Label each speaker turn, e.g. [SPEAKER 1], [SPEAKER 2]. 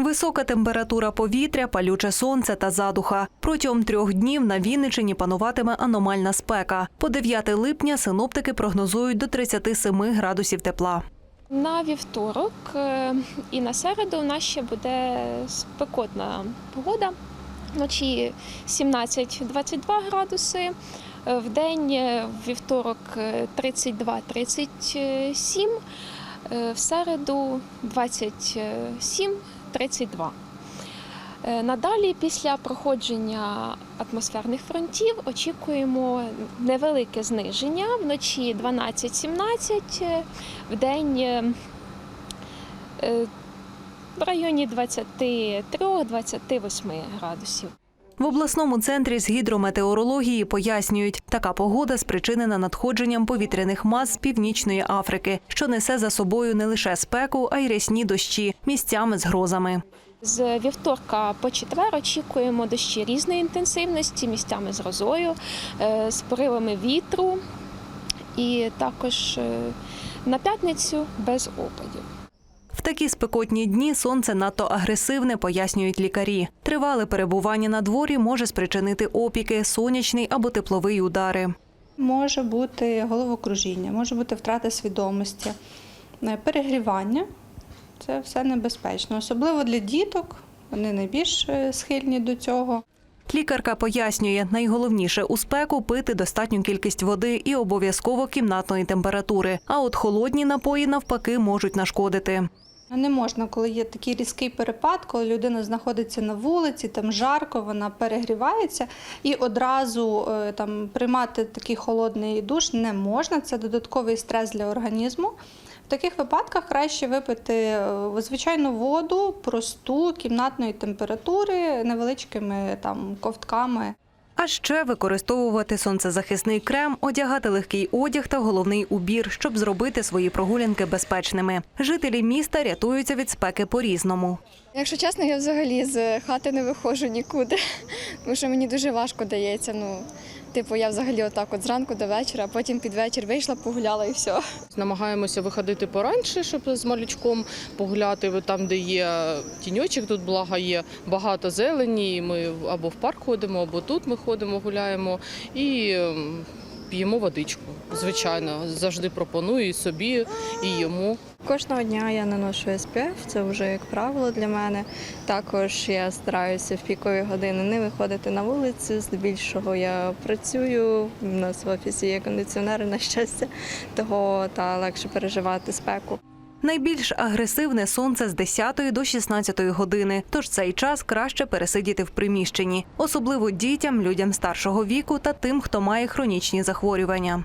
[SPEAKER 1] Висока температура повітря, палюче сонце та задуха. Протягом трьох днів на Вінничині пануватиме аномальна спека. По 9 липня синоптики прогнозують до 37 градусів тепла.
[SPEAKER 2] На вівторок е, і на середу у нас ще буде спекотна погода. Вночі 17-22 градуси. Е, в день е, вівторок 32-37, в середу 27 32. Е, надалі, після проходження атмосферних фронтів, очікуємо невелике зниження вночі 12-17, е, в день е, в районі 23-28 градусів.
[SPEAKER 1] В обласному центрі з гідрометеорології пояснюють, така погода спричинена надходженням повітряних мас з північної Африки, що несе за собою не лише спеку, а й рясні дощі місцями з грозами.
[SPEAKER 2] З вівторка по четвер очікуємо дощі різної інтенсивності, місцями з грозою, е, з поривами вітру і також е, на п'ятницю без опадів.
[SPEAKER 1] В такі спекотні дні сонце надто агресивне, пояснюють лікарі. Тривале перебування на дворі може спричинити опіки, сонячний або тепловий удари.
[SPEAKER 3] Може бути головокружіння, може бути втрата свідомості, е, перегрівання. Це все небезпечно, особливо для діток. Вони найбільш е, схильні до цього.
[SPEAKER 1] Лікарка пояснює, найголовніше у спеку пити достатню кількість води і обов'язково кімнатної температури. А от холодні напої навпаки можуть нашкодити.
[SPEAKER 3] Не можна, коли є такий різкий перепад, коли людина знаходиться на вулиці, там жарко, вона перегрівається, і одразу е, там приймати такий холодний душ не можна. Це додатковий стрес для організму. В таких випадках краще випити е, звичайну воду, просту кімнатної температури, невеличкими там ковтками.
[SPEAKER 1] А ще використовувати сонцезахисний крем, одягати легкий одяг та головний убір, щоб зробити свої прогулянки безпечними. Жителі міста рятуються від спеки по-різному.
[SPEAKER 4] Якщо чесно, я взагалі з хати не виходжу нікуди, тому що мені дуже важко дається. Ну, типу, я взагалі отак от зранку до вечора, а потім під вечір вийшла, погуляла і все.
[SPEAKER 5] Намагаємося виходити пораньше, щоб з малючком погуляти там, де є тіньочок, тут благо є багато зелені. Ми або в парк ходимо, або тут ми ходимо, гуляємо і ем, п'ємо водичку. Звичайно, завжди пропоную і собі, і йому.
[SPEAKER 6] Кожного дня я наношу SPF, це вже як правило для мене. Також я стараюся в пікові години не виходити на вулицю. Здебільшого я працюю. У нас в офісі є кондиціонери, на щастя, того та легше переживати спеку.
[SPEAKER 1] Найбільш агресивне сонце з 10 до 16 години, тож цей час краще пересидіти в приміщенні, особливо дітям, людям старшого віку та тим, хто має хронічні захворювання.